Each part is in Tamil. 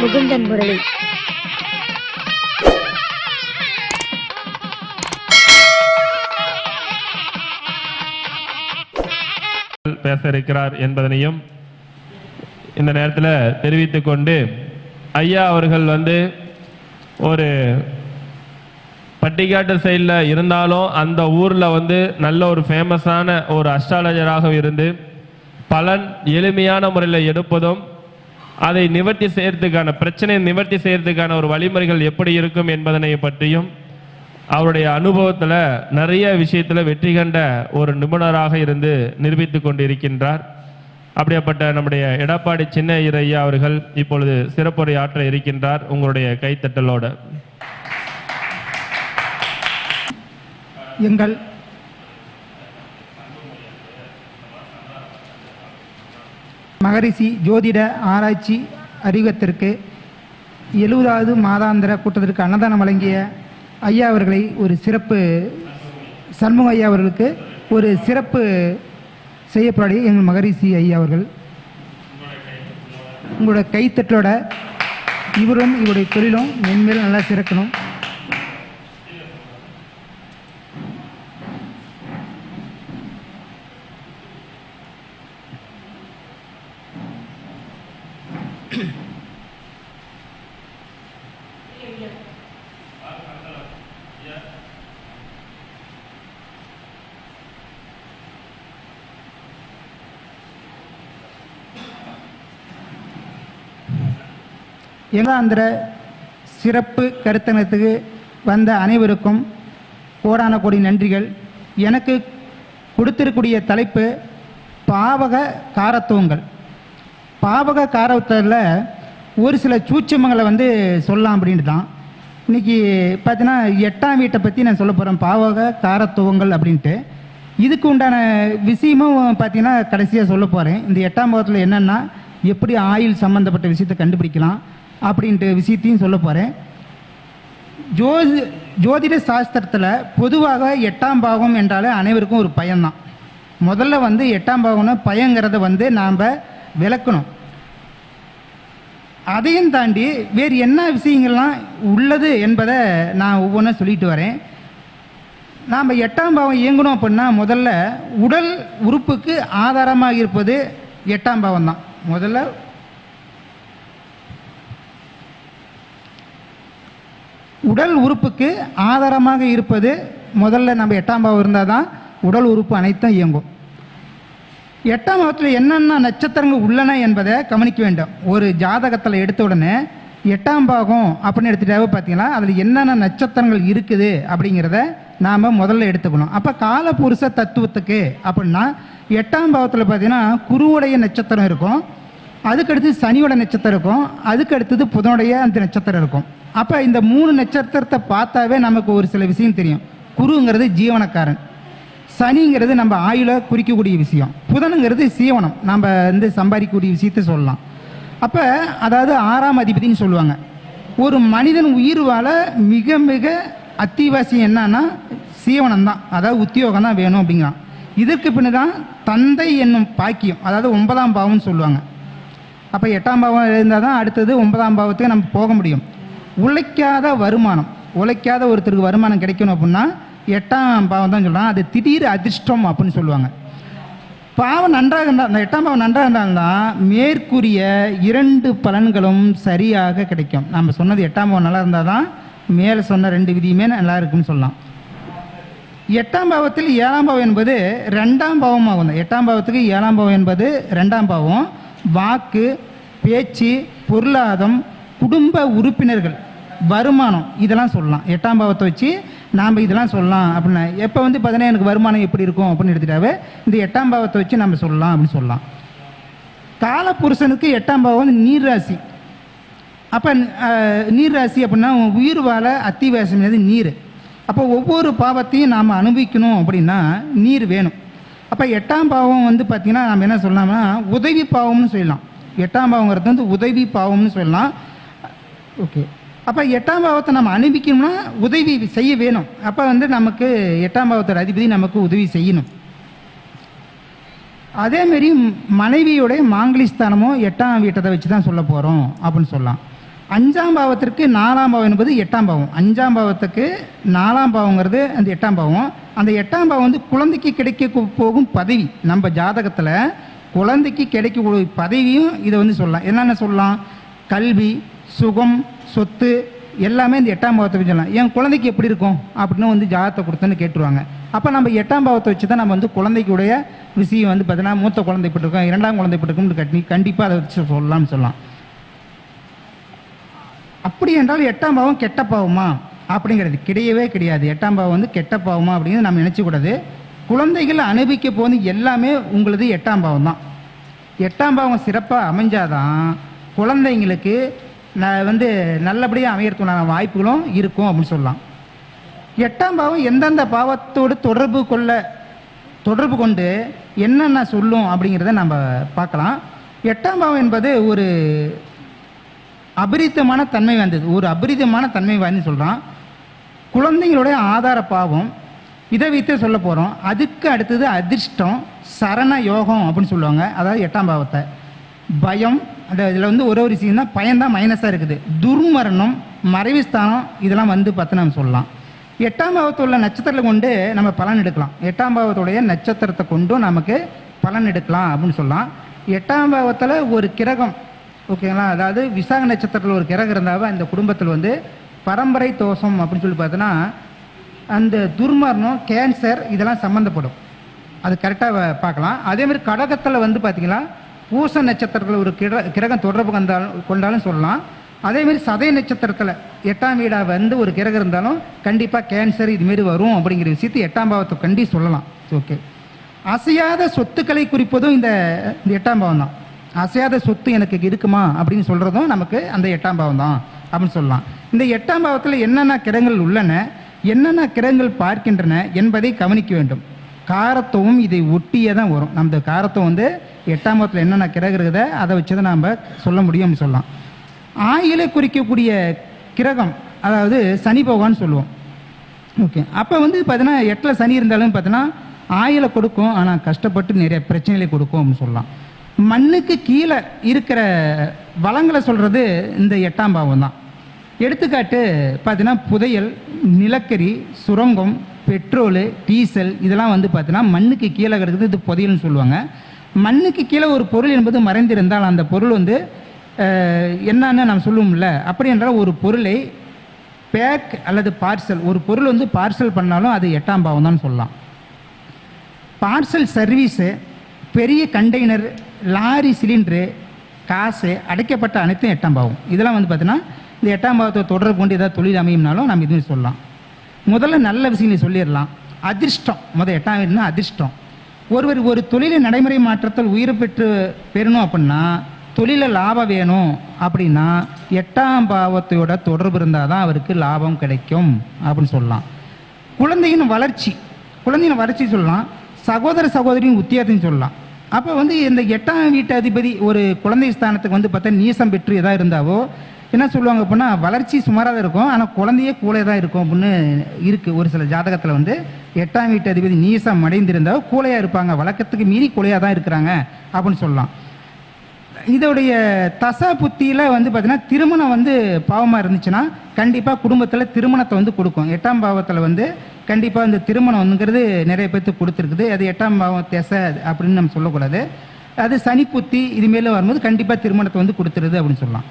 முகுந்தன் முரளி. பேச இருக்கிறார் என்பதனையும் இந்த நேரத்தில் தெரிவித்துக் கொண்டு ஐயா அவர்கள் வந்து ஒரு பட்டிக்காட்டு சைடில் இருந்தாலும் அந்த ஊரில் வந்து நல்ல ஒரு ஃபேமஸான ஒரு அஸ்ட்ராலஜராக இருந்து பலன் எளிமையான முறையில் எடுப்பதும் அதை நிவர்த்தி செய்யறதுக்கான பிரச்சனையை நிவர்த்தி செய்யறதுக்கான ஒரு வழிமுறைகள் எப்படி இருக்கும் என்பதனை பற்றியும் அவருடைய அனுபவத்தில் நிறைய விஷயத்தில் வெற்றி கண்ட ஒரு நிபுணராக இருந்து நிரூபித்து கொண்டிருக்கின்றார். அப்படியாப்பட்ட நம்முடைய எடப்பாடி சின்ன இறையா அவர்கள் இப்பொழுது சிறப்புரை ஆற்ற இருக்கின்றார் உங்களுடைய கைத்தட்டலோடு. எங்கள் மகரிஷி ஜோதிட ஆராய்ச்சி அறிவகத்திற்கு எழுபதாவது மாதாந்திர கூட்டத்திற்கு அன்னதானம் வழங்கிய ஐயா அவர்களை ஒரு சிறப்பு சண்முக ஐயா அவர்களுக்கு ஒரு சிறப்பு செய்யப்படாடிய எங்கள் மகரிஷி ஐயா அவர்கள். உங்களோட கைத்தட்டோட இவரும் இவருடைய தொழிலும் மென்மேலும் நல்லா சிறக்கணும். ஏகாந்திர சிறப்பு கருத்தனத்துக்கு வந்த அனைவருக்கும் கோடான கோடி நன்றிகள். எனக்கு கொடுத்திருக்கூடிய தலைப்பு பாவக காரத்துவங்கள். பாவக காரத்தில் ஒரு சில சூட்சமங்களை வந்து சொல்லலாம் அப்படின்ட்டு தான். இன்னைக்கு பார்த்தீங்கன்னா எட்டாம் வீட்டை பற்றி நான் சொல்ல போகிறேன் பாவக காரத்துவங்கள் அப்படின்ட்டு. இதுக்கு உண்டான விஷயமும் பார்த்தீங்கன்னா கடைசியாக சொல்ல போகிறேன் இந்த எட்டாம் பாவத்தில் என்னென்னா எப்படி ஆயில் சம்மந்தப்பட்ட விஷயத்தை கண்டுபிடிக்கலாம். அப்படின்ட்டு விஷயத்தையும் சொல்ல போகிறேன் ஜோதி ஜோதிட சாஸ்திரத்தில் பொதுவாக எட்டாம் பாவம் என்றாலே அனைவருக்கும் ஒரு பயம்தான். முதல்ல வந்து எட்டாம் பாகம்னா பயங்கிறத வந்து நாம் விளக்கணும். அதையும் தாண்டி வேறு என்ன விஷயங்கள்லாம் உள்ளது என்பதை நான் ஒவ்வொன்றா சொல்லிட்டு வரேன். நாம் எட்டாம் பாவம் இயங்கணும் அப்படின்னா முதல்ல உடல் உறுப்புக்கு ஆதாரமாக இருப்பது எட்டாம் பாவம் தான் முதல்ல உடல் உறுப்புக்கு ஆதாரமாக இருப்பது முதல்ல நம்ம எட்டாம் பாவம் இருந்தால் தான் உடல் உறுப்பு அனைத்தும் இயங்கும். எட்டாம் பாவத்தில் என்னென்ன நட்சத்திரங்கள் உள்ளன என்பதை கவனிக்க வேண்டும். ஒரு ஜாதகத்தில் எடுத்த உடனே எட்டாம் பாகம் அப்படின்னு எடுத்துட்டாவே பார்த்தீங்கன்னா அதில் என்னென்ன நட்சத்திரங்கள் இருக்குது அப்படிங்கிறத நாம் முதல்ல எடுத்துக்கணும். அப்போ காலபுருஷ தத்துவத்துக்கு அப்படின்னா எட்டாம் பாவத்தில் பார்த்தீங்கன்னா குருவுடைய நட்சத்திரம் இருக்கும். அதுக்கடுத்து சனியோட நட்சத்திரம் இருக்கும். அதுக்கு அடுத்தது புதனுடைய அந்த நட்சத்திரம் இருக்கும். அப்போ இந்த மூணு நட்சத்திரத்தை பார்த்தாவே நமக்கு ஒரு சில விஷயம் தெரியும். குருங்கிறது ஜீவனக்காரன். சனிங்கிறது நம்ம ஆயுள குறிக்கக்கூடிய விஷயம். புதனுங்கிறது சீவனம். நம்ம வந்து சம்பாதிக்கக்கூடிய விஷயத்தை சொல்லலாம். அப்போ அதாவது ஆறாம் அதிபதின்னு சொல்லுவாங்க. ஒரு மனிதன் உயிர் வாழ மிக மிக அத்தியாவசியம் என்னன்னா சீவனம் தான் அதாவது உத்தியோகம் தான் வேணும் அப்படிங்கிறான். இதற்கு பின்னு தான் தந்தை என்னும் பாக்கியம். அதாவது ஒன்பதாம் பாவம்னு சொல்லுவாங்க. அப்போ எட்டாம் பாவம் இருந்தால் தான் அடுத்தது ஒன்பதாம் பாவத்துக்கு நம்ம போக முடியும். உழைக்காத வருமானம். உழைக்காத ஒருத்தருக்கு வருமானம் கிடைக்கணும் அப்படின்னா எட்டாம் பாவம் தான் சொல்கிறான் அது திடீர் அதிர்ஷ்டம் அப்படின்னு சொல்லுவாங்க. பாவம் நன்றாக இருந்தால் அந்த எட்டாம் பாவம் நன்றாக இருந்தால்தான் மேற்கூறிய இரண்டு பலன்களும் சரியாக கிடைக்கும். நம்ம சொன்னது எட்டாம் பாவம் நல்லா இருந்தால் தான் மேலே சொன்ன ரெண்டு விதியுமே நல்லா இருக்குன்னு சொல்லலாம். எட்டாம் பாவத்தில் ஏழாம் பாவம் என்பது ரெண்டாம் பாவமாகும் தான் எட்டாம் பாவத்துக்கு ஏழாம் பாவம் என்பது ரெண்டாம் பாவம். வாக்கு பேச்சு பொருளாதாரம் குடும்ப உறுப்பினர்கள் வருமானம் இதெல்லாம் சொல்லலாம். எட்டாம் பாவத்தை வச்சு நாம் இதெல்லாம் சொல்லலாம் அப்படின்னா எப்போ வந்து பார்த்தீங்கன்னா எனக்கு வருமானம் எப்படி இருக்கும் அப்படின்னு எடுத்துட்டாவே இந்த எட்டாம் பாவத்தை வச்சு நம்ம சொல்லலாம் அப்படின்னு சொல்லலாம். காலபுருஷனுக்கு எட்டாம் பாவம் வந்து நீர் ராசி அப்போ நீர் ராசி அப்படின்னா உயிர் வாழ அத்திவாசம் நீர். அப்போ ஒவ்வொரு பாவத்தையும் நாம் அனுபவிக்கணும் அப்படின்னா நீர் வேணும். அப்போ எட்டாம் பாவம் வந்து பார்த்திங்கன்னா நம்ம என்ன சொல்லலாம்னா உதவி பாவம்னு சொல்லலாம். எட்டாம் பாவங்கிறது வந்து உதவி பாவம்னு சொல்லலாம். ஓகே அப்போ எட்டாம் பாவத்தை நம்ம அனுபவிக்கணும்னா உதவி செய்ய வேணும். அப்போ வந்து நமக்கு எட்டாம் பாவத்தோட அதிபதி நமக்கு உதவி செய்யணும். அதேமாரி மனைவியுடைய மாங்கலிஸ்தானமும் எட்டாம் வீட்டத்தை வச்சு தான் சொல்ல போகிறோம் அப்படின்னு சொல்லலாம். அஞ்சாம் பாவத்திற்கு நாலாம் பாவம் என்பது எட்டாம் பாவம். அஞ்சாம் பாவத்துக்கு நாலாம் பாவங்கிறது அந்த எட்டாம் பாவம். அந்த எட்டாம் பாவம் வந்து குழந்தைக்கு கிடைக்க போகும் பதவி. நம்ம ஜாதகத்தில் குழந்தைக்கு கிடைக்கக்கூடிய பதவியும் இதை வந்து சொல்லலாம். என்னென்ன சொல்லலாம்? கல்வி சுகம் சொத்து எல்லாமே இந்த எட்டாம் பாவத்தை வச்சு சொல்லலாம். என் குழந்தைக்கு எப்படி இருக்கும்? அப்படின்னு வந்து ஜாதகத்தை கொடுத்தேன்னு கேட்டுருவாங்க. அப்போ நம்ம எட்டாம் பாவத்தை வச்சு தான் நம்ம வந்து குழந்தைக்குடைய விஷயம் வந்து பார்த்தீங்கன்னா மூத்த குழந்தை இப்படி இருக்கும் இரண்டாம் குழந்தை இப்படி இருக்கும்னு கட்டி கண்டிப்பாக அதை வச்சு சொல்லலாம்னு சொல்லலாம். அப்படி என்றால் எட்டாம் பாவம் கெட்ட பாவமா? அப்படிங்கிறது கிடையவே கிடையாது. எட்டாம் பாவம் வந்து கெட்ட பாவமா அப்படின்னு நம்ம நினச்சிக்கூடாது குழந்தைகள் அனுபவிக்க போது எல்லாமே உங்களது எட்டாம் பாவம் தான் எட்டாம் பாவம் சிறப்பாக அமைஞ்சாதான் குழந்தைங்களுக்கு நான் வந்து நல்லபடியாக அமையறதுக்கான வாய்ப்புகளும் இருக்கும் அப்படின்னு சொல்லலாம். எட்டாம் பாவம் எந்தெந்த பாவத்தோடு தொடர்பு கொள்ள தொடர்பு கொண்டு என்னென்ன சொல்லும் அப்படிங்கிறத நம்ம பார்க்கலாம். எட்டாம் பாவம் என்பது ஒரு அபரிதமான தன்மை வாய்ந்தது. ஒரு அபரிதமான தன்மை வாய்ந்து சொல்கிறான் குழந்தைங்களுடைய ஆதார பாவம் இதை வைத்து சொல்ல போகிறோம் அதுக்கு அடுத்தது அதிர்ஷ்டம் சரண யோகம் அப்படின்னு சொல்லுவாங்க. அதாவது எட்டாம் பாவத்தை. பயம் அந்த இதில் வந்து ஒரு ஒரு விஷயம் தான் பயம்தான் மைனஸாக இருக்குது. துர்மரணம் மறைவுஸ்தானம் இதெல்லாம் வந்து பார்த்து நம்ம சொல்லலாம். எட்டாம் பாவத்துள்ள உள்ள நட்சத்திரத்தை கொண்டு நம்ம பலன் எடுக்கலாம். எட்டாம் பாவத்துடைய நட்சத்திரத்தை கொண்டும் நமக்கு பலன் எடுக்கலாம் அப்படின்னு சொல்லலாம். எட்டாம் பாவத்தில் ஒரு கிரகம் ஓகேங்களா அதாவது விசாக நட்சத்திரத்தில் ஒரு கிரகம் இருந்தாவே அந்த குடும்பத்தில் வந்து பரம்பரை தோஷம் அப்படின்னு சொல்லி பார்த்தோன்னா அந்த துர்மரணம் கேன்சர் இதெல்லாம் சம்மந்தப்படும் அது கரெக்டாக பார்க்கலாம். அதே மாதிரி கடகத்தில் வந்து பார்த்திங்கன்னா பூச நட்சத்திரத்தில் ஒரு கிர கிரகம் தொடர்பு கொண்டாலும் கொண்டாலும் சொல்லலாம். அதேமாரி சதய நட்சத்திரத்தில் எட்டாம் வீடாக வந்து ஒரு கிரகம் இருந்தாலும் கண்டிப்பாக கேன்சர் இதுமாரி வரும் அப்படிங்கிற விஷயத்தை எட்டாம் பாவத்தை கண்டி சொல்லலாம். ஓகே அசையாத சொத்துக்களை குறிப்பதும் இந்த இந்த எட்டாம் பாவம் தான். அசையாத சொத்து எனக்கு இருக்குமா அப்படின்னு சொல்கிறதும் நமக்கு அந்த எட்டாம் பாவம் தான் அப்படின்னு சொல்லலாம். இந்த எட்டாம் பாவத்தில் என்னென்ன கிரகங்கள் உள்ளன என்னென்ன கிரகங்கள் பார்க்கின்றன என்பதை கவனிக்க வேண்டும். காரத்துவம் இதை ஒட்டியே தான் வரும். நம்ம காரத்துவம் வந்து எட்டாம் பாவத்தில் என்னென்ன கிரகம் இருக்குதோ அதை வச்சு தான் நாம் சொல்ல முடியும்னு சொல்லலாம். ஆயிலை குறிக்கக்கூடிய கிரகம் அதாவது சனி பகவான் சொல்லுவோம். ஓகே. அப்போ வந்து பார்த்தீங்கன்னா எட்டில் சனி இருந்தாலும் பார்த்தீங்கன்னா ஆயிலை கொடுக்கும். ஆனால் கஷ்டப்பட்டு நிறைய பிரச்சனைகளை கொடுக்கும் அப்படின்னு சொல்லலாம். மண்ணுக்கு கீழே இருக்கிற வளங்களை சொல்கிறது இந்த எட்டாம் பாவம் தான் எடுத்துக்காட்டு பார்த்தீங்கன்னா புதையல் நிலக்கரி சுரங்கம் பெட்ரோலு டீசல் இதெல்லாம் வந்து பார்த்தீங்கன்னா மண்ணுக்கு கீழே கிடக்குது. இது புதையல்னு சொல்லுவாங்க. மண்ணுக்கு கீழே ஒரு பொருள் என்பது மறைந்திருந்தால் அந்த பொருள் வந்து என்னன்னு நாம் சொல்லுவோம்ல. அப்படி என்றால் ஒரு பொருளை பேக் அல்லது பார்சல் ஒரு பொருள் வந்து பார்சல் பண்ணாலும் அது எட்டாம் பாவம் தான் சொல்லலாம். பார்சல் சர்வீஸு பெரிய கண்டெய்னர் லாரி சிலிண்டரு காசு அடைக்கப்பட்ட அனைத்தும் எட்டாம் பாவம். இதெல்லாம் வந்து பார்த்தீங்கன்னா இந்த எட்டாம் பாவத்தை தொடர்பு கொண்டு ஏதாவது தொழில் அமையும்னாலும் நம்ம இதுவும் சொல்லலாம். முதல்ல நல்ல விஷயங்களை சொல்லிடலாம். அதிர்ஷ்டம். முதல் எட்டாம் வீடுனா அதிர்ஷ்டம். ஒருவர் ஒரு தொழிலை நடைமுறை மாற்றத்தில் உயிர் பெற்று பெறணும் அப்படின்னா தொழிலில் லாபம் வேணும் அப்படின்னா எட்டாம் பாவத்தையோட தொடர்பு இருந்தால் தான் அவருக்கு லாபம் கிடைக்கும் அப்படின்னு சொல்லலாம். குழந்தையின் வளர்ச்சி. குழந்தையின் வளர்ச்சி சொல்லலாம். சகோதர சகோதரியின் உத்தியாசம் சொல்லலாம். அப்போ வந்து இந்த எட்டாம் வீட்டு அதிபதி ஒரு குழந்தை ஸ்தானத்துக்கு வந்து பார்த்தா நீசம் பெற்று எதாக இருந்தாவோ என்ன சொல்லுவாங்க அப்படின்னா வளர்ச்சி சுமாராக தான் இருக்கும். ஆனால் குழந்தையே கூலே தான் இருக்கும் அப்படின்னு இருக்குது ஒரு சில ஜாதகத்தில் வந்து. எட்டாம் வீட்டு அதிபதி நீசம் அடைந்திருந்தால் கூலையாக இருப்பாங்க. வழக்கத்துக்கு மீறி கூலையாக தான் இருக்கிறாங்க அப்படின்னு சொல்லலாம். இதோடைய தசா புத்தியில் வந்து பார்த்தீங்கன்னா திருமணம் வந்து பாவமாக இருந்துச்சுன்னா கண்டிப்பாக குடும்பத்தில் திருமணத்தை வந்து கொடுக்கும். எட்டாம் பாவத்தில் வந்து கண்டிப்பாக இந்த திருமணம் வந்துங்கிறது நிறைய பேர்த்துக்கு கொடுத்துருக்குது. அது எட்டாம் பாவம் தசை அப்படின்னு நம்ம சொல்லக்கூடாது. அது சனி புத்தி இதுமாரில வரும்போது கண்டிப்பாக திருமணத்தை வந்து கொடுத்துருது அப்படின்னு சொல்லலாம்.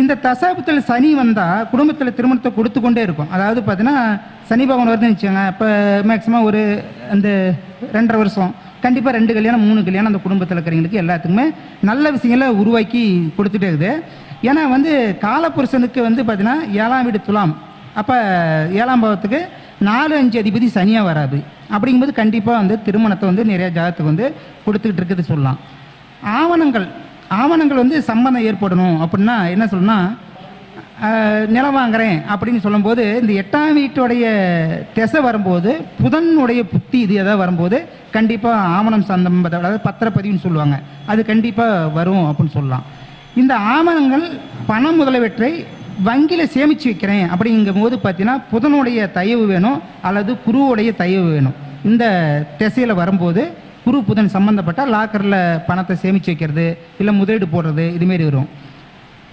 இந்த தசாபத்தில் சனி வந்தால் குடும்பத்தில் திருமணத்தை கொடுத்து கொண்டே இருக்கும். அதாவது பார்த்தீங்கன்னா சனி பகவான் வருதுன்னு வச்சுக்கோங்க இப்போ மேக்ஸிமம் ஒரு அந்த ரெண்டரை வருஷம். கண்டிப்பாக ரெண்டு கல்யாணம் மூணு கல்யாணம் அந்த குடும்பத்தில் இருக்கிறவங்களுக்கு எல்லாத்துக்குமே நல்ல விஷயங்களை உருவாக்கி கொடுத்துட்டே இருக்குது. ஏன்னா வந்து காலப்புருஷனுக்கு வந்து பார்த்தீங்கன்னா ஏழாம் வீடு துலாம். அப்போ ஏழாம் பாவத்துக்கு நாலு அஞ்சு அதிபதி சனியாக வராது. அப்படிங்கும்போது கண்டிப்பாக வந்து திருமணத்தை வந்து நிறையா ஜாதத்துக்கு வந்து கொடுத்துக்கிட்டு இருக்குது சொல்லலாம். ஆவணங்கள். ஆவணங்கள் வந்து சம்மந்தம் ஏற்படணும் அப்படின்னா என்ன சொல்லணும்னா நிலம் வாங்குறேன் அப்படின்னு சொல்லும்போது இந்த எட்டாம் வீட்டுடைய திசை வரும்போது புதனுடைய புத்தி இது எதாவது வரும்போது கண்டிப்பாக ஆவணம் சந்தம் அதாவது பத்திரப்பதிவுன்னு சொல்லுவாங்க. அது கண்டிப்பாக வரும் அப்படின்னு சொல்லலாம். இந்த ஆவணங்கள் பணம் முதலவற்றை வங்கியில் சேமித்து வைக்கிறேன் அப்படிங்கும்போது பார்த்தீங்கன்னா புதனுடைய தயவு வேணும் அல்லது குருவுடைய தயவு வேணும். இந்த திசையில் வரும்போது குரு புதன் சம்மந்தப்பட்ட லாக்கரில் பணத்தை சேமித்து வைக்கிறது இல்லை முதலீடு போடுறது இதுமாரி வரும்.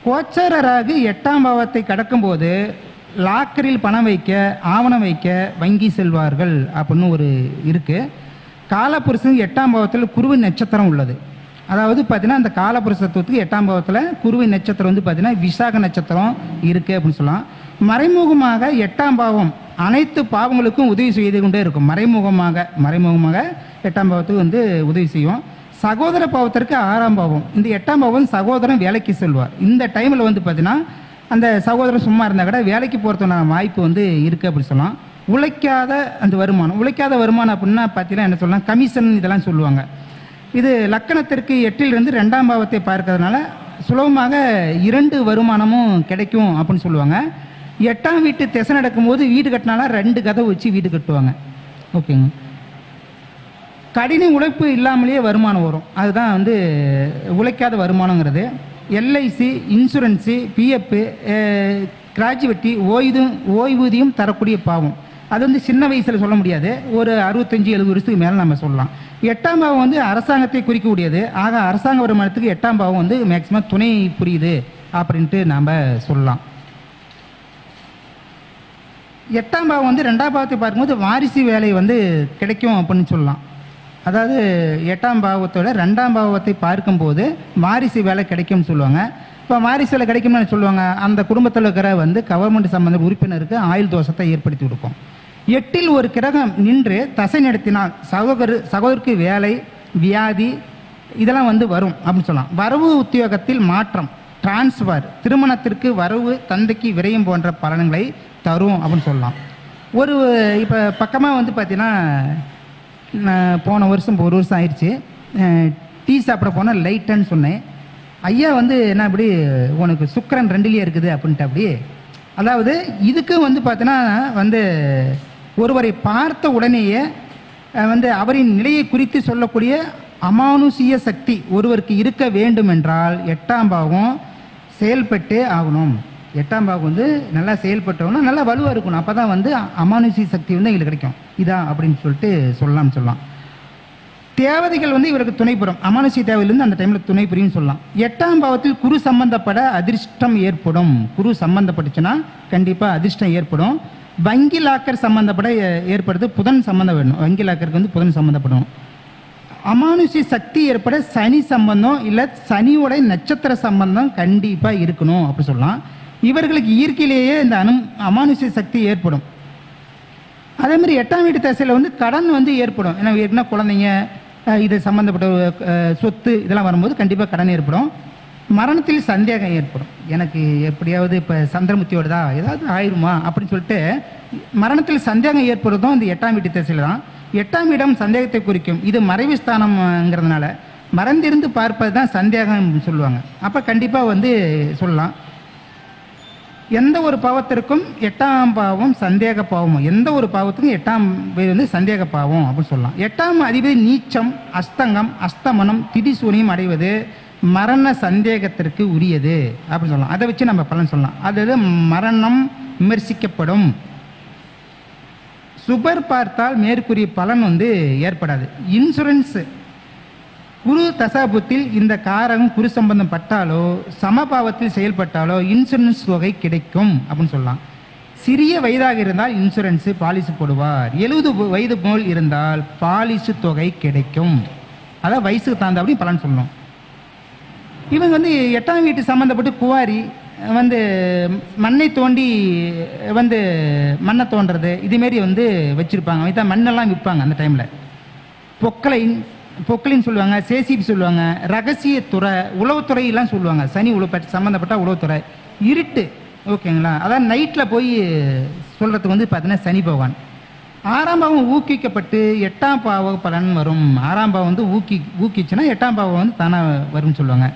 கோச்சரராகு எட்டாம் பாவத்தை கடக்கும்போது லாக்கரில் பணம் வைக்க ஆவணம் வைக்க வங்கி செல்வார்கள் அப்படின்னு ஒரு இருக்குது காலபுருஷன் எட்டாம் பாவத்தில் குருவி நட்சத்திரம் உள்ளது. அதாவது பார்த்தீங்கன்னா அந்த காலபுருஷத்துவத்துக்கு எட்டாம் பாவத்தில் குருவி நட்சத்திரம் வந்து பார்த்தீங்கன்னா விசாக நட்சத்திரம் இருக்குது அப்படின்னு சொல்லலாம். மறைமுகமாக எட்டாம் பாவம் அனைத்து பாவங்களுக்கும் உதவி செய்து கொண்டே இருக்கும். மறைமுகமாக மறைமுகமாக எட்டாம் பாவத்துக்கு வந்து உதவி செய்வோம். சகோதர பாவத்திற்கு ஆறாம் பாவம். இந்த எட்டாம் பாவம் சகோதரன் வேலைக்கு செல்வார். இந்த டைமில் வந்து பார்த்தீங்கன்னா அந்த சகோதரன் சும்மா இருந்தால் கூட வேலைக்கு போகிறதுக்கான வாய்ப்பு வந்து இருக்குது அப்படி சொல்லலாம். உழைக்காத அந்த வருமானம். உழைக்காத வருமானம் அப்படின்னா பார்த்தீங்கன்னா என்ன சொல்லலாம்? கமிஷன் இதெல்லாம் சொல்லுவாங்க. இது லக்கணத்திற்கு எட்டிலிருந்து ரெண்டாம் பாவத்தை பார்க்கறதுனால சுலபமாக இரண்டு வருமானமும் கிடைக்கும் அப்படின்னு சொல்லுவாங்க. எட்டாம் வீட்டு திசை நடக்கும்போது வீடு கட்டினாலும் ரெண்டு கதை வச்சு வீடு கட்டுவாங்க. ஓகேங்க. கடின உழைப்பு இல்லாமலேயே வருமானம் வரும். அதுதான் வந்து உழைக்காத வருமானங்கிறது. எல்ஐசி இன்சூரன்ஸு பிஎஃப்பு கிராஜுவேட்டி ஓய்வு ஓய்வூதியம் தரக்கூடிய பாவம். அது வந்து சின்ன வயசில் சொல்ல முடியாது. ஒரு அறுபத்தஞ்சு எழுபது வருஷத்துக்கு மேலே நம்ம சொல்லலாம். எட்டாம் பாவம் வந்து அரசாங்கத்தை குறிக்கக்கூடியது ஆக அரசாங்க வருமானத்துக்கு எட்டாம் பாவம் வந்து மேக்சிமம் துணை புரியுது அப்படின்ட்டு நாம் சொல்லலாம். எட்டாம் பாவம் வந்து ரெண்டாம் பாவத்தை பார்க்கும்போது வாரிசு வேலை வந்து கிடைக்கும் அப்படின்னு சொல்லலாம். அதாவது எட்டாம் பாவத்தோட ரெண்டாம் பாவத்தை பார்க்கும்போது வாரிசு வேலை கிடைக்கும்னு சொல்லுவாங்க. இப்போ வாரிசு வேலை கிடைக்கும்னு சொல்லுவாங்க? அந்த குடும்பத்தில் இருக்கிற வந்து கவர்மெண்ட் சம்பந்த உறுப்பினருக்கு ஆயுள் தோஷத்தை ஏற்படுத்தி கொடுக்கும். எட்டில் ஒரு கிரகம் நின்று தசை நடத்தினால் சகோதர சகோதரருக்கு வேலை வியாதி இதெல்லாம் வந்து வரும் அப்படின்னு சொல்லலாம். வரவு உத்தியோகத்தில் மாற்றம் டிரான்ஸ்ஃபர் திருமணத்திற்கு வரவு தந்தைக்கு விரயம் போன்ற பலன்களை தரும் அப்படின்னு சொல்லலாம். ஒரு இப்போ பக்கமாக வந்து பார்த்தீங்கன்னா நான் போன வருஷம் இப்போ ஒரு வருஷம் ஆயிடுச்சு. டீ சாப்பிட போனால் லைட்டுன்னு சொன்னேன். ஐயா வந்து என்ன அப்படி உனக்கு சுக்கரன் ரெண்டுலேயே இருக்குது அப்படின்ட்டு அப்படி. அதாவது இதுக்கும் வந்து பார்த்தீங்கன்னா வந்து ஒருவரை பார்த்த உடனேயே வந்து அவரின் நிலையை குறித்து சொல்லக்கூடிய அமானுஷிய சக்தி ஒருவருக்கு இருக்க வேண்டும் என்றால் எட்டாம் பாகம் செயல்பட்டே ஆகணும். எட்டாம் பாகம் வந்து நல்லா செயல்பட்டோம்னா நல்லா வலுவாக இருக்கணும். அப்போ தான் வந்து அமானுஷிய சக்தி வந்து எங்களுக்கு கிடைக்கும். இதான் அப்படின்னு சொல்லிட்டு சொல்லலாம் சொல்லலாம். தேவதைகள் வந்து இவருக்கு துணைப்புறம் அமானுஷிய தேவையிலிருந்து அந்த டைமில் துணை புரியும் சொல்லலாம். எட்டாம் பாவத்தில் குரு சம்பந்தப்பட அதிர்ஷ்டம் ஏற்படும். குரு சம்பந்தப்பட்டுச்சுன்னா கண்டிப்பாக அதிர்ஷ்டம் ஏற்படும். வங்கி லாக்கர் சம்பந்தப்பட ஏ- ஏற்படுது புதன் சம்பந்தம் வேணும். வங்கி லாக்கருக்கு வந்து புதன் சம்பந்தப்படும் அமானுஷ்ய சக்தி ஏற்பட சனி சம்பந்தம் இல்லை சனியோட நட்சத்திர சம்பந்தம் கண்டிப்பாக இருக்கணும் அப்படி சொல்லலாம். இவர்களுக்கு இயற்கையிலேயே இந்த அனு அமானுஷ்ய சக்தி ஏற்படும். அதே மாதிரி எட்டாம் வீட்டு தசையில் வந்து கடன் வந்து ஏற்படும். ஏன்னா ஏற்கனவே குழந்தைங்க இது சம்மந்தப்பட்ட சொத்து இதெல்லாம் வரும்போது கண்டிப்பாக கடன் ஏற்படும். மரணத்தில் சந்தேகம் ஏற்படும். எனக்கு எப்படியாவது இப்போ சந்திரமுத்தியோடதா ஏதாவது ஆயிருமா? அப்படின்னு சொல்லிட்டு மரணத்தில் சந்தேகம் ஏற்படுறதும் இந்த எட்டாம் வீட்டு தசையில் தான். எட்டாம் இடம் சந்தேகத்தை குறிக்கும். இது மறைவு ஸ்தானம்ங்கிறதுனால மறந்திருந்து பார்ப்பது தான் சந்தேகம் சொல்லுவாங்க. அப்போ கண்டிப்பாக வந்து சொல்லலாம். எந்த ஒரு பாவத்திற்கும் எட்டாம் பாவம் சந்தேக பாவம். எந்த ஒரு பாவத்துக்கும் எட்டாம் பேர் வந்து சந்தேக பாவம் அப்படின்னு சொல்லலாம். எட்டாம் அதிபதி நீச்சம் அஸ்தங்கம் அஸ்தமனம் திதிசூனியம் அடைவது மரண சந்தேகத்திற்கு உரியது அப்படின்னு சொல்லலாம். அதை வச்சு நம்ம பலன் சொல்லலாம். அதாவது மரணம் விமர்சிக்கப்படும். சுபர் பார்த்தால் மேற்கூறிய பலன் வந்து ஏற்படாது. இன்சூரன்ஸு குரு தசாபுத்தில் இந்த காரகம் குரு சம்பந்தம் பட்டாலோ சமபாவத்தில் செயல்பட்டாலோ இன்சூரன்ஸ் தொகை கிடைக்கும் அப்படின்னு சொல்லலாம். சிறிய வயதாக இருந்தால் இன்சூரன்ஸு பாலிசி போடுவார். எழுபது வயது போல் இருந்தால் பாலிசி தொகை கிடைக்கும். அதான் வயசுக்கு தகுந்தாப்படி பலன் சொல்லணும். இவங்க வந்து எட்டாம் வீட்டு சம்மந்தப்பட்டு குவாரி வந்து மண்ணை தோண்டி வந்து மண்ணை தோண்டுறது இதுமாரி வந்து வச்சுருப்பாங்க. இதான் மண்ணெல்லாம் விற்பாங்க அந்த டைமில் பொக்கலைன் பொக்கலின்னு சொல்லுவாங்க சேசிபி சொல்லுவாங்க ரகசியத்துறை உளவுத்துறையெல்லாம் சொல்லுவாங்க. சனி உளவு சம்மந்தப்பட்ட உளவுத்துறை. இருட்டு ஓகேங்களா? அதான் நைட்டில் போய் சொல்கிறதுக்கு வந்து பார்த்தீங்கன்னா சனி பகவான். ஆறாம் பாவம் ஊக்கிக்கப்பட்டு எட்டாம் பாவ பலன் வரும். ஆறாம் பாவம் வந்து ஊக்கி ஊக்கிச்சுன்னா எட்டாம் பாவம் வந்து தானாக வரும்னு சொல்லுவாங்க.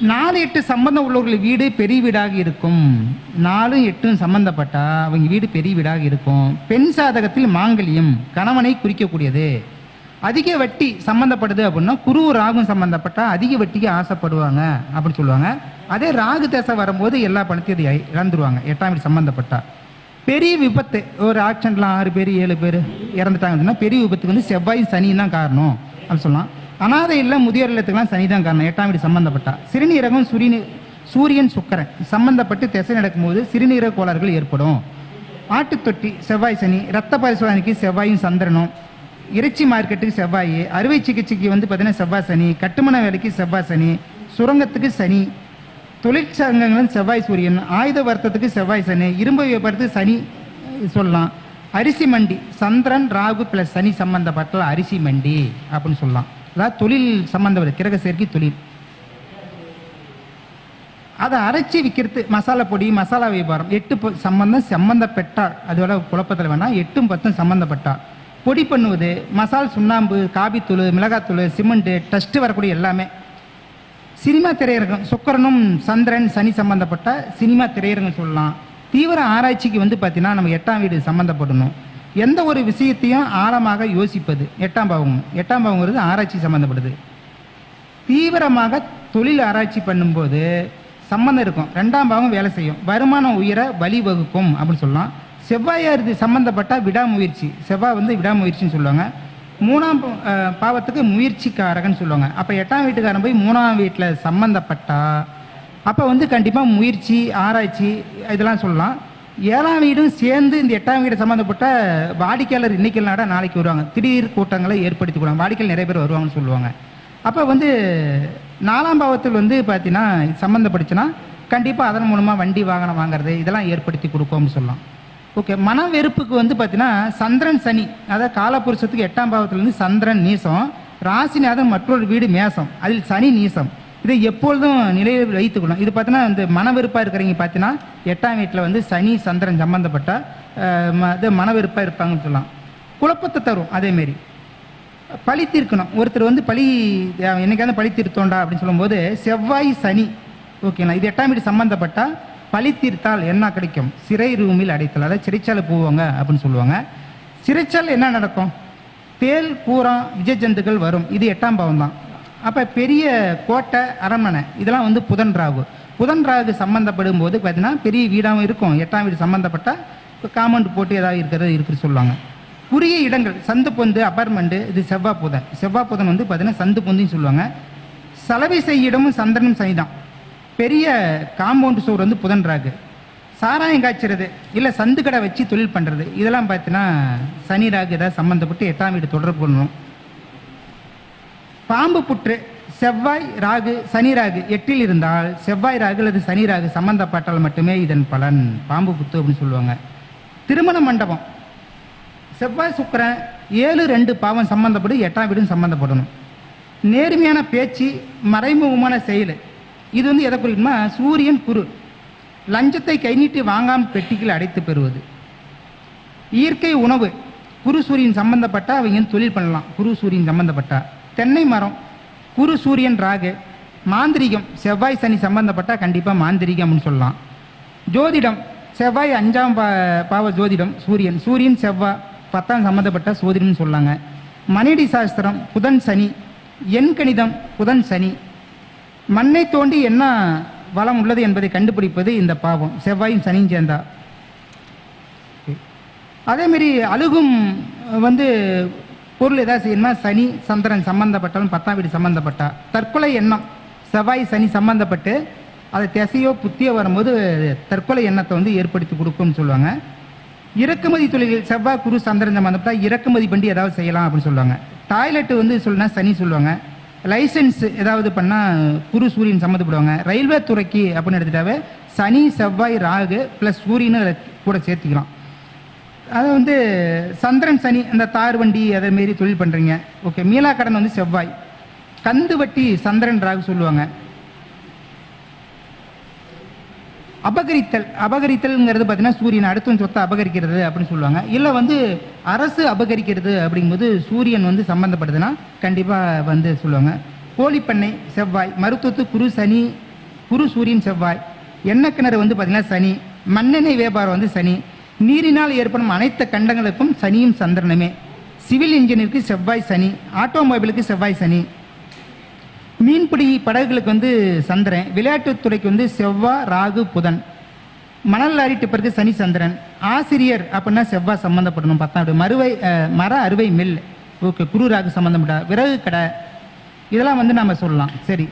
நாலு எட்டு சம்பந்தம் உள்ளவர்கள் வீடு பெரிய வீடாக இருக்கும். நாலும் எட்டும் சம்பந்தப்பட்டால் அவங்க வீடு பெரிய வீடாக இருக்கும். பெண் சாதகத்தில் மாங்கல்யம் கணவனை குறிக்கக்கூடியது. அதிக வட்டி சம்மந்தப்படுது அப்படின்னா குரு ராகும் சம்பந்தப்பட்டா அதிக வட்டிக்கு ஆசைப்படுவாங்க அப்படின்னு சொல்லுவாங்க. அதே ராகு தசை வரும்போது எல்லா பணத்தையும் இதை இழந்துருவாங்க. எட்டாம் வீடு சம்மந்தப்பட்டா பெரிய விபத்து ஒரு ஆக்சிடெண்ட்லாம் ஆறு பேர் ஏழு பேர் இறந்துட்டாங்க அப்படின்னா பெரிய விபத்துக்கு வந்து செவ்வாய் சனி தான் காரணம் அப்படின்னு சொல்லலாம். அனாதை இல்லை முதியோர் இல்லத்துக்கெல்லாம் சனி தான் காரணம். எட்டாம் வீடு சம்பந்தப்பட்டா. சிறுநீரகம் சுரிநீ சூரியன் சுக்கரன் சம்மந்தப்பட்டு திசை நடக்கும்போது சிறுநீரக கோளாறுகள் ஏற்படும். ஆட்டுத்தொட்டி செவ்வாய் சனி ரத்த பரிசோதனைக்கு செவ்வாயும் சந்திரனும் இறைச்சி மார்க்கெட்டுக்கு செவ்வாய் அறுவை சிகிச்சைக்கு வந்து பார்த்தீங்கன்னா செவ்வாய் சனி கட்டுமான வேலைக்கு செவ்வாய் சனி சுரங்கத்துக்கு சனி தொழிற்சங்கங்களும் செவ்வாய் சூரியன் ஆயுத வர்த்தத்துக்கு செவ்வாய் சனி இரும்பு வியாபாரத்துக்கு சனி சொல்லலாம். அரிசி மண்டி சந்திரன் ராகு பிளஸ் சனி சம்பந்தப்பட்ட அரிசி மண்டி அப்படின்னு சொல்லலாம். அதாவது தொழில் சம்பந்தப்பட்ட கிரக சேர்க்கை தொழில். அதை அரைச்சி விற்கிறது மசாலா பொடி மசாலா வியாபாரம். எட்டு சம்பந்தம் சம்பந்தப்பட்டால் அதோட குழப்பத்தில் வேணால் எட்டும் பத்தும் சம்மந்தப்பட்டார் பொடி பண்ணுவது மசால் சுண்ணாம்பு காபித்தூள் மிளகாத்தூள் சிமெண்ட்டு டஸ்ட்டு வரக்கூடிய எல்லாமே. சினிமா திரையரங்கம் சுக்கரனும் சந்திரன் சனி சம்பந்தப்பட்ட சினிமா திரையரங்கம் சொல்லலாம். தீவிர ஆராய்ச்சிக்கு வந்து பார்த்தீங்கன்னா நம்ம எட்டாம் வீடு சம்மந்தப்படணும் எந்த ஒரு விஷயத்தையும் ஆழமாக யோசிப்பது எட்டாம் பாவம். எட்டாம் பாவங்கிறது ஆராய்ச்சி சம்மந்தப்படுது தீவிரமாக தொழில் ஆராய்ச்சி பண்ணும்போது சம்மந்தம் இருக்கும். ரெண்டாம் பாவம் வேலை செய்யும். வருமானம் உயர வழி வகுக்கும் அப்படின்னு சொல்லலாம். செவ்வாயார் இது விடாமுயற்சி. செவ்வாய் வந்து விடாமுயற்சின்னு சொல்லுவாங்க. மூணாம் பா- பாவத்துக்கு முயற்சிக்காரகன்னு சொல்லுவாங்க. அப்போ எட்டாம் வீட்டுக்காரன் போய் மூணாம் வீட்டில் சம்மந்தப்பட்டா அப்போ வந்து கண்டிப்பாக முயற்சி ஆராய்ச்சி இதெல்லாம் சொல்லலாம். ஏழாம் வீடும் சேர்ந்து இந்த எட்டாம் வீடு சம்மந்தப்பட்ட வாடிக்கையாளர் இன்னைக்கு நாட நாளைக்கு வருவாங்க. திடீர் கூட்டங்களை ஏற்படுத்தி கொடுவாங்க வாடிக்கையாளர் நிறைய பேர் வருவாங்கன்னு சொல்லுவாங்க. அப்போ வந்து நாலாம் பாவத்தில் வந்து பார்த்தீங்கன்னா சம்மந்தப்படுச்சுன்னா கண்டிப்பாக அதன் மூலமாக வண்டி வாகனம் வாங்குறது இதெல்லாம் ஏற்படுத்தி கொடுப்போம்னு சொல்லலாம். ஓகே மன வெறுப்புக்கு வந்து பார்த்தீங்கன்னா சந்திரன் சனி அதாவது காலபுருஷத்துக்கு எட்டாம் பாவத்துலேருந்து சந்திரன் நீசம் ராசிநாதன் மற்றொரு வீடு மேசம் அதில் சனி நீசம். இதை எப்பொழுதும் நிலையில் வைத்துக்கணும் இது பார்த்தீங்கன்னா இந்த மன வெறுப்பாக இருக்கிறவங்க பார்த்தீங்கன்னா எட்டாம் வீட்டில் வந்து சனி சந்திரன் சம்மந்தப்பட்ட ம- இது மன வெறுப்பாக இருப்பாங்கன்னு சொல்லலாம். குழப்பத்தை தரும் அதேமாரி. பழி தீர்க்கணும். ஒருத்தர் வந்து பழி என்னைக்காவது பழி தீர்த்தோண்டா அப்படின்னு சொல்லும்போது செவ்வாய் சனி ஓகேங்களா? இது எட்டாம் வீடு சம்மந்தப்பட்டால் பழி தீர்த்தால் என்ன கிடைக்கும்? சிறை ரூமில் அடைத்தல். அதாவது சிறைச்சாலை போவாங்க அப்படின்னு சொல்லுவாங்க. சிறைச்சால் என்ன நடக்கும்? தேல் பூரா விஜய ஜந்துக்கள் வரும். இது எட்டாம் பாவம் தான். அப்போ பெரிய கோட்டை அரண்மனை இதெல்லாம் வந்து புதன் ராகு. புதன் ராகு சம்மந்தப்படும் போது பார்த்தீங்கன்னா பெரிய வீடாகவும் இருக்கும். எட்டாம் வீடு சம்மந்தப்பட்ட காமௌண்ட் போட்டு ஏதாவது இருக்கிறது இருக்குன்னு சொல்லுவாங்க. குறுகிய இடங்கள் சந்து பொந்து அப்பார்ட்மெண்ட்டு இது செவ்வாய் புதன். செவ்வாய் புதன் வந்து பார்த்தீங்கன்னா சந்து பொந்துன்னு சொல்லுவாங்க. சலவை செய்ய இடமும் சந்திரனும் சனிதான். பெரிய காம்பவுண்ட் சோறு வந்து புதன் ராகு சாராயம் காய்ச்சிறது இல்லை சந்து கடை வச்சு தொழில் பண்ணுறது இதெல்லாம் பார்த்தீங்கன்னா சனி ராகு ஏதாவது சம்மந்தப்பட்டு எட்டாம் வீடு தொடர்பு பண்ணணும் பாம்பு புற்று செவ்வாய் ராகு சனி ராகு எட்டில் இருந்தால் செவ்வாய் ராகு அல்லது சனி ராகு சம்மந்தப்பட்டால் மட்டுமே இதன் பலன். பாம்பு புத்து அப்படின்னு சொல்லுவாங்க. திருமண மண்டபம். செவ்வாய் சுக்கரன் ஏழு ரெண்டு பாவம் சம்பந்தப்படும் எட்டாம் வீடும் சம்மந்தப்படணும் நேர்மையான பேச்சு மறைமுகமான செயல். இது வந்து எதை குறிக்குமா சூரியன் குரு. லஞ்சத்தை கை நீட்டி வாங்காமல் பெட்டிகள் அடைத்து பெறுவது. இயற்கை உணவு குரு சூரியன் சம்பந்தப்பட்ட அவங்க தொழில் பண்ணலாம். குரு சூரியன் சம்பந்தப்பட்டா. தென்னை மரம் குரு சூரியன் ராகு மாந்திரிகம் செவ்வாய் சனி சம்பந்தப்பட்டால் கண்டிப்பாக மாந்திரிகம்னு சொல்லலாம். ஜோதிடம் செவ்வாய் அஞ்சாம் பா பாவ ஜோதிடம் சூரியன். சூரியன் செவ்வாய் பத்தாம் சம்பந்தப்பட்ட சோதிடம்னு சொல்லாங்க. மணிடி சாஸ்திரம் புதன் சனி எண் கணிதம் புதன் சனி மண்ணை தோண்டி என்ன வளம் உள்ளது என்பதை கண்டுபிடிப்பது இந்த பாவம். செவ்வாயும் சனியும் சேர்ந்தா. அதேமாரி அழுகும் வந்து பொருள் எதாவது செய்யணுமா சனி சந்திரன் சம்பந்தப்பட்டாலும் பத்தாம் வீடு சம்பந்தப்பட்டா. தற்கொலை எண்ணம். செவ்வாய் சனி சம்பந்தப்பட்டு அது திசையோ புத்தியோ வரும்போது தற்கொலை எண்ணத்தை வந்து ஏற்படுத்தி கொடுக்கும்னு சொல்லுவாங்க. இறக்குமதி தொழில்கள் செவ்வாய் குரு சந்திரன் சம்பந்தப்பட்டா இறக்குமதி பண்ணி ஏதாவது செய்யலாம் அப்படின்னு சொல்லுவாங்க. டாய்லெட் வந்து சொல்லுனா சனி சொல்லுவாங்க. லைசன்ஸ் ஏதாவது பண்ணால் குரு சூரியன் சம்மந்தப்படுவாங்க. ரயில்வே துறைக்கு அப்படின்னு எடுத்துட்டாவே சனி செவ்வாய் ராகு ப்ளஸ் சூரியனை கூட சேர்த்துக்கலாம். அதை வந்து சந்திரன் சனி அந்த தார் வண்டி அதை மாரி தொழில் பண்ணுறீங்க ஓகே மீளா கடன் வந்து செவ்வாய். கந்து வட்டி சந்திரன் ராகு சொல்லுவாங்க. அபகரித்தல் அபகரித்தல்ங்கிறது பார்த்தீங்கன்னா சூரியன் அடுத்தவன் சொத்தை அபகரிக்கிறது அப்படின்னு சொல்லுவாங்க. இல்லை வந்து அரசு அபகரிக்கிறது அப்படிங்கும்போது சூரியன் வந்து சம்மந்தப்படுதுன்னா கண்டிப்பாக வந்து சொல்லுவாங்க. கோழிப்பண்ணை செவ்வாய் மருத்துவத்து குரு சனி குரு சூரியன் செவ்வாய் எண்ணெய் கிணறு வந்து பார்த்தீங்கன்னா சனி மண்ணெண்ணெய் வியாபாரம் வந்து சனி நீரினால் ஏற்படும் அனைத்து கண்டங்களுக்கும் சனியும் சந்திரனுமே. சிவில் இன்ஜினியருக்கு செவ்வாய் சனி ஆட்டோமொபைலுக்கு செவ்வாய் சனி மீன்பிடி படகுகளுக்கு வந்து சந்திரன் விளையாட்டுத் துறைக்கு வந்து செவ்வாய் ராகு புதன். மணல் லாரி டிப்பருக்கு சனி சந்திரன். ஆசிரியர் அப்படின்னா செவ்வாய் சம்மந்தப்படணும் பத்தாம் வீடு மறுவை மர அறுவை மில். ஓகே குரு ராகு சம்மந்தப்பட்டா விறகு கடை. இதெல்லாம் வந்து நம்ம சொல்லலாம். சரி.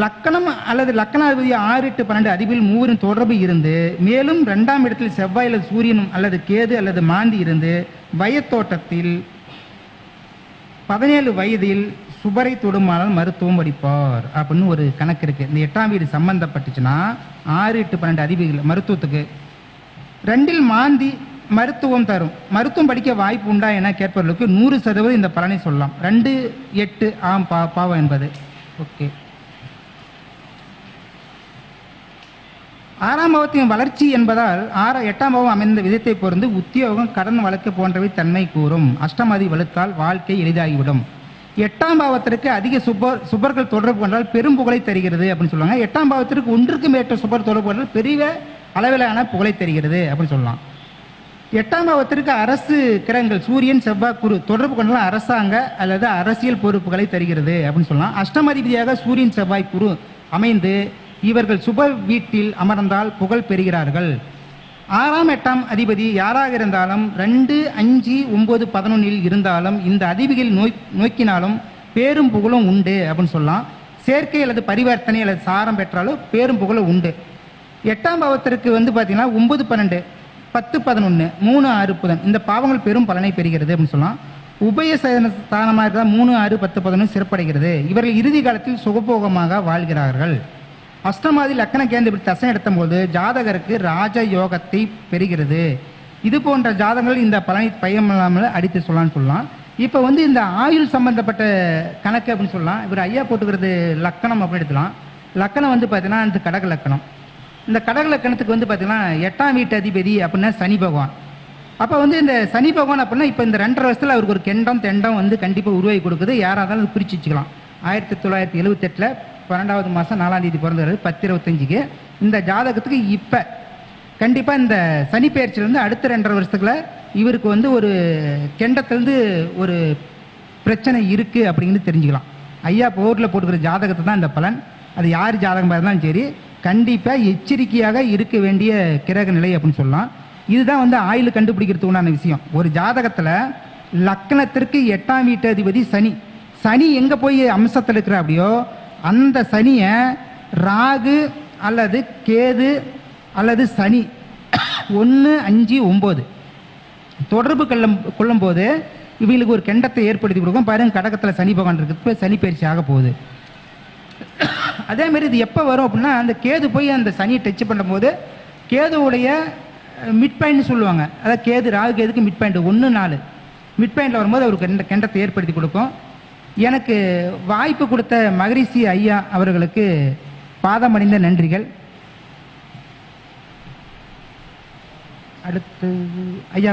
லக்கணம் அல்லது லக்கணாதிபதி ஆறு எட்டு பன்னெண்டு அதிபில் மூவரும் தொடர்பு இருந்து மேலும் ரெண்டாம் இடத்தில் செவ்வாய் அல்லது சூரியனும் அல்லது கேது அல்லது மாந்தி இருந்து வயத்தோட்டத்தில் பதினேழு வயதில் சுபரை தொடுமானால் மருத்துவம் படிப்பார் அப்படின்னு ஒரு கணக்கு இருக்கு. இந்த எட்டாம் வீடு சம்பந்தப்பட்டுச்சுன்னா ஆறு எட்டு பன்னெண்டு அதிபதிகள் மருத்துவத்துக்கு ரெண்டில் மாந்தி மருத்துவம் தரும். மருத்துவம் படிக்க வாய்ப்பு உண்டா என கேட்பவர்களுக்கு நூறு சதவீதம் இந்த பலனை சொல்லலாம். ரெண்டு எட்டு ஆம் பா பாவம் என்பது. ஓகே. ஆறாம் பாவத்தின் வளர்ச்சி என்பதால் ஆற எட்டாம் பாவம் அமைந்த விதத்தை பொருந்து உத்தியோகம் கடன் வழக்கு போன்றவை தன்மை கூறும். அஷ்டமதி வலுத்தால் வாழ்க்கை எளிதாகிவிடும். எட்டாம் பாவத்திற்கு அதிக சுபர் சுபர்கள் தொடர்பு கொண்டால் பெரும் புகழை தருகிறது அப்படின்னு சொல்லுவாங்க. எட்டாம் பாவத்திற்கு ஒன்றுக்கு மேற்ற சுபர் தொடர்பு கொண்டால் பெரிய அளவிலான புகழை தருகிறது அப்படின்னு சொல்லலாம். எட்டாம் பாவத்திற்கு அரசு கிரகங்கள் சூரியன் செவ்வாய் குரு தொடர்பு கொண்டால் அரசாங்க அல்லது அரசியல் பொறுப்புகளை தருகிறது அப்படின்னு சொல்லலாம். அஷ்டமதிபதியாக சூரியன் செவ்வாய் குரு அமைந்து இவர்கள் சுப வீட்டில் அமர்ந்தால் புகழ் பெறுகிறார்கள். ஆறாம் எட்டாம் அதிபதி யாராக இருந்தாலும் ரெண்டு அஞ்சு ஒம்பது பதினொன்னில் இருந்தாலும் இந்த அதிபதிகள் நோய் நோக்கினாலும் பேரும் புகழும் உண்டு அப்படின்னு சொல்லலாம். சேர்க்கை அல்லது பரிவர்த்தனை அல்லது சாரம் பெற்றாலும் பேரும் புகழும் உண்டு. எட்டாம் பாவத்திற்கு வந்து பார்த்தீங்கன்னா ஒம்பது பன்னெண்டு பத்து பதினொன்று மூணு ஆறு புதன். இந்த பாவங்கள் பெரும் பலனை பெறுகிறது அப்படின்னு சொல்லலாம். உபய ஸ்தானமாக இருந்தால் மூணு ஆறு பத்து பதினொன்று சிறப்படைகிறது. இவர்கள் இறுதி காலத்தில் சுகபோகமாக வாழ்கிறார்கள். அஷ்டமாதி லக்கண கேந்திர இப்படி தசை எடுத்தும் போது ஜாதகருக்கு ராஜ யோகத்தை பெறுகிறது. இது போன்ற ஜாதகங்கள் இந்த பலனை பயமில்லாமல் அடித்து சொல்லலாம்னு சொல்லலாம். இப்போ வந்து இந்த ஆயுள் சம்பந்தப்பட்ட கணக்கு அப்படின்னு சொல்லலாம். இவர் ஐயா போட்டுக்கிறது லக்கணம் அப்படின்னு எடுத்துலாம் லக்கணம் வந்து பார்த்தீங்கன்னா இந்த கடக லக்கணம். இந்த கடக லக்கணத்துக்கு வந்து பார்த்தீங்கன்னா எட்டாம் வீட்டு அதிபதி அப்படின்னா சனி பகவான். அப்போ வந்து இந்த சனி பகவான் அப்படின்னா இப்போ இந்த ரெண்டரை வருஷத்தில் அவருக்கு ஒரு கெண்டம் தெண்டம் வந்து கண்டிப்பாக உருவாகி கொடுக்குது. யாராக இருந்தாலும் பிரிச்சு வச்சுக்கலாம். ஆயிரத்தி தொள்ளாயிரத்தி எழுவத்தெட்டில் பன்னெண்டாவது மாதம் நாலாம் தேதி பிறந்தாரு பத்து இருபத்தஞ்சிக்கு இந்த ஜாதகத்துக்கு இப்போ கண்டிப்பாக இந்த சனிப்பெயர்ச்சியிலேருந்து அடுத்த ரெண்டரை வருஷத்துக்குள்ள இவருக்கு வந்து ஒரு கெண்டத்துலேருந்து ஒரு பிரச்சனை இருக்குது அப்படின்னு தெரிஞ்சுக்கலாம். ஐயா போரில் போட்டுக்கிற ஜாதகத்தை தான் இந்த பலன். அது யார் ஜாதகமாக இருந்தாலும் சரி கண்டிப்பாக எச்சரிக்கையாக இருக்க வேண்டிய கிரக நிலை அப்படின்னு சொல்லலாம். இதுதான் வந்து ஆயுள் கண்டுபிடிக்கிறதுக்கு உண்டான விஷயம். ஒரு ஜாதகத்தில் லக்னத்திற்கு எட்டாம் வீட்டு அதிபதி சனி. சனி எங்கே போய் அம்சத்தில் இருக்கிற அப்படியோ அந்த சனியை ராகு அல்லது கேது அல்லது சனி. ஒன்று அஞ்சு ஒம்பது. தொடர்பு கொள்ளும் கொள்ளும்போது இவங்களுக்கு ஒரு கெண்டத்தை ஏற்படுத்தி கொடுக்கும். பாருங்க கடகத்தில் சனி பகவான் இருக்குது இப்போ சனி பயிற்சி ஆக போகுது. அதே மாதிரி இது எப்போ வரும் அப்படின்னா அந்த கேது போய் அந்த சனியை டச் பண்ணும்போது கேதுவுடைய மிட் பாயிண்ட் சொல்லுவாங்க. அதாவது கேது ராகு கேதுக்கு மிட் பாயிண்ட் ஒன்று நாலு. மிட் பாயிண்டில் வரும்போது அவருக்கு கெண்ட கெண்டத்தை ஏற்படுத்தி கொடுக்கும். எனக்கு வாய்ப்பு கொடுத்த மகரிஷி ஐயா அவர்களுக்கு பாதமடைந்த நன்றிகள். அடுத்து ஐயா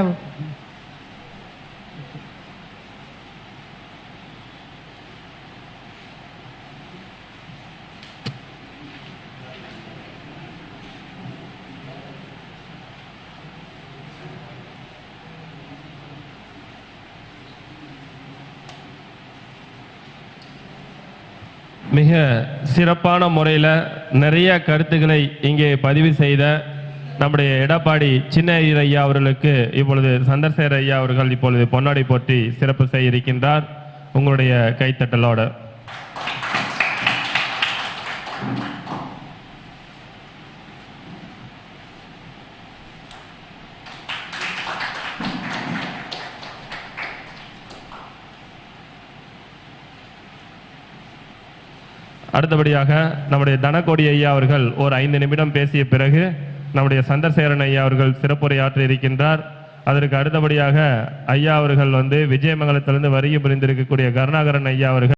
மிக சிறப்பான முறையில் நிறைய கருத்துக்களை இங்கே பதிவு செய்த நம்முடைய எடப்பாடி சின்ன ஐயா அவர்களுக்கு இப்பொழுது சந்திரசேகர் ஐயா அவர்கள் இப்பொழுது பொன்னாடி போற்றி சிறப்பு செய்ய இருக்கின்றார் உங்களுடைய கைத்தட்டலோட. அடுத்தபடியாக நம்முடைய தனகோடி ஐயா அவர்கள் ஒரு ஐந்து நிமிடம் பேசிய பிறகு நம்முடைய சந்திரசேகரன் ஐயா அவர்கள் சிறப்புரையாற்றி இருக்கின்றார். அதற்கு அடுத்தபடியாக ஐயா அவர்கள் வந்து விஜயமங்கலத்திலிருந்து வருகை புரிந்திருக்கக்கூடிய கருணாகரன் ஐயா அவர்கள்